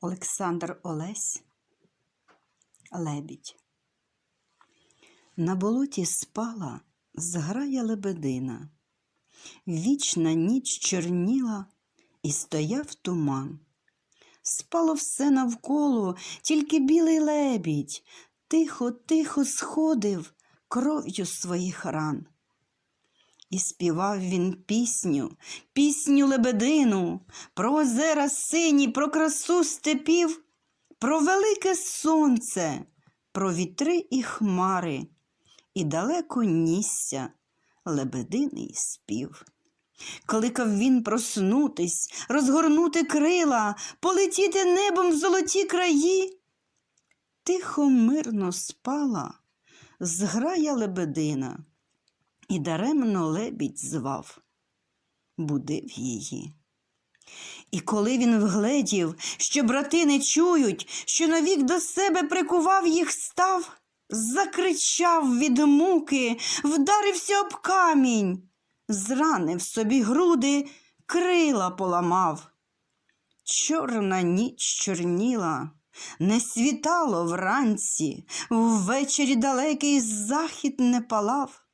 Олександр Олесь Лебідь. На болоті спала зграя лебедина. Вічна ніч чорніла і стояв туман. Спало все навколо, тільки білий лебідь тихо, тихо сходив кров'ю своїх ран. І співав він пісню, пісню лебедину, про озера сині, про красу степів, про велике сонце, про вітри і хмари, і далеко нісся лебединий спів. Кликав він проснутись, розгорнути крила, полетіти небом в золоті краї. Тихо, мирно спала зграя лебедина, і даремно лебідь звав, будив її. І коли він вгледів, що брати не чують, що навік до себе прикував їх став, закричав від муки, вдарився об камінь, зранив собі груди, крила поламав. Чорна ніч чорніла, не світало вранці, ввечері далекий захід не палав.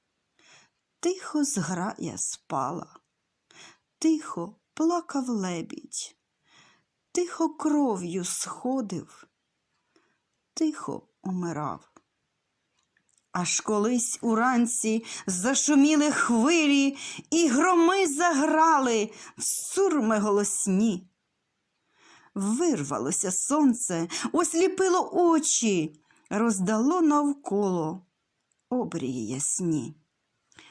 Тихо зграя спала, тихо плакав лебідь, тихо кров'ю сходив, тихо умирав. Аж колись уранці зашуміли хвилі, і громи заграли в сурми голосні. Вирвалося сонце, осліпило очі, роздало навколо обрії ясні.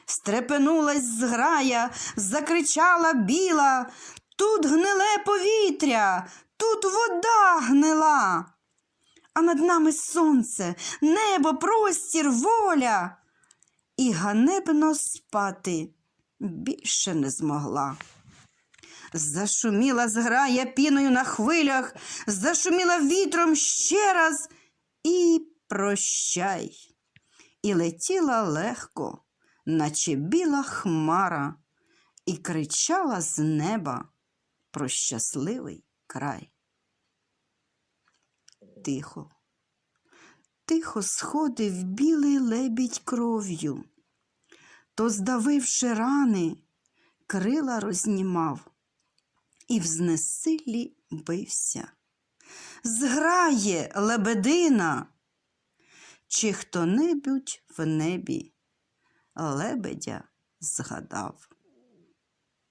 Стрепенулась зграя, закричала біла, тут гниле повітря, тут вода гнила. А над нами сонце, небо, простір, воля. І ганебно спати більше не змогла. Зашуміла зграя піною на хвилях, зашуміла вітром ще раз і прощай. І летіла легко, наче біла хмара, і кричала з неба про щасливий край. Тихо, тихо сходив білий лебідь кров'ю, то, здавивши рани, крила рознімав і в знесиллі бився. Зграє лебедина, чи хто-небудь в небі лебедя згадав.